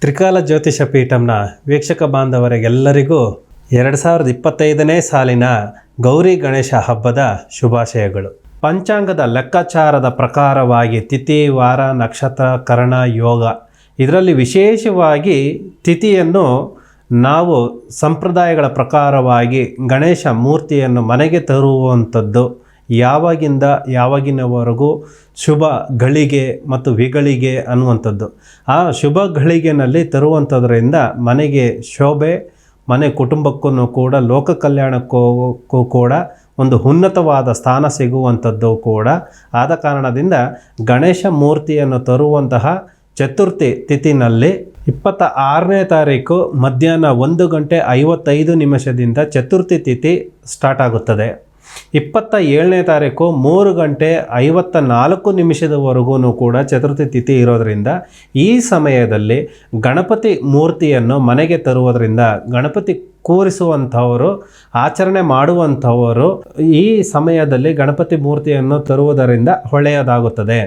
ತ್ರಿಕಾಲ ಜ್ಯೋತಿಷ ಪೀಠಂನ ವೀಕ್ಷಕ ಬಾಂಧವರಿಗೆಲ್ಲರಿಗೂ ಎರಡು ಸಾವಿರದ ಇಪ್ಪತ್ತೈದನೇ ಸಾಲಿನ ಗೌರಿ ಗಣೇಶ ಹಬ್ಬದ ಶುಭಾಶಯಗಳು. ಪಂಚಾಂಗದ ಲೆಕ್ಕಾಚಾರದ ಪ್ರಕಾರವಾಗಿ ತಿಥಿ, ವಾರ, ನಕ್ಷತ್ರ, ಕರ್ಣ, ಯೋಗ ಇದರಲ್ಲಿ ವಿಶೇಷವಾಗಿ ತಿಥಿಯನ್ನು ನಾವು ಸಂಪ್ರದಾಯಗಳ ಪ್ರಕಾರವಾಗಿ ಗಣೇಶ ಮೂರ್ತಿಯನ್ನು ಮನೆಗೆ ತರುವಂಥದ್ದು. ಯಾವಾಗಿಂದ ಯಾವಾಗಿನವರೆಗೂ ಶುಭ ಗಳಿಗೆ ಮತ್ತು ವಿಗಳಿಗೆ ಅನ್ನುವಂಥದ್ದು. ಆ ಶುಭ ಗಳಿಗೆನಲ್ಲಿ ತರುವಂಥದ್ರಿಂದ ಮನೆಗೆ ಶೋಭೆ, ಮನೆ ಕುಟುಂಬಕ್ಕೂ ಕೂಡ, ಲೋಕ ಕಲ್ಯಾಣಕ್ಕೂ ಕೂಡ ಒಂದು ಉನ್ನತವಾದ ಸ್ಥಾನ ಸಿಗುವಂಥದ್ದು ಕೂಡ. ಆದ ಕಾರಣದಿಂದ ಗಣೇಶ ಮೂರ್ತಿಯನ್ನು ತರುವಂತಹ ಚತುರ್ಥಿ ತಿಥಿನಲ್ಲಿ ಇಪ್ಪತ್ತ ಆರನೇ ತಾರೀಕು ಮಧ್ಯಾಹ್ನ ಒಂದು ಗಂಟೆ ಐವತ್ತೈದು ನಿಮಿಷದಿಂದ ಚತುರ್ಥಿ ತಿಥಿ ಸ್ಟಾರ್ಟ್ ಆಗುತ್ತದೆ. ಇಪ್ಪತ್ತ ಏಳನೇ ತಾರೀಕು ಮೂರು ಗಂಟೆ ಐವತ್ತ ನಾಲ್ಕು ನಿಮಿಷದವರೆಗೂ ಕೂಡ ಚತುರ್ಥಿ ತಿಥಿ ಇರೋದರಿಂದ ಈ ಸಮಯದಲ್ಲಿ ಗಣಪತಿ ಮೂರ್ತಿಯನ್ನು ಮನೆಗೆ ತರುವುದರಿಂದ ಗಣಪತಿ ಕೂರಿಸುವಂಥವರು, ಆಚರಣೆ ಮಾಡುವಂಥವರು ಈ ಸಮಯದಲ್ಲಿ ಗಣಪತಿ ಮೂರ್ತಿಯನ್ನು ತರುವುದರಿಂದ ಒಳ್ಳೆಯದಾಗುತ್ತದೆ.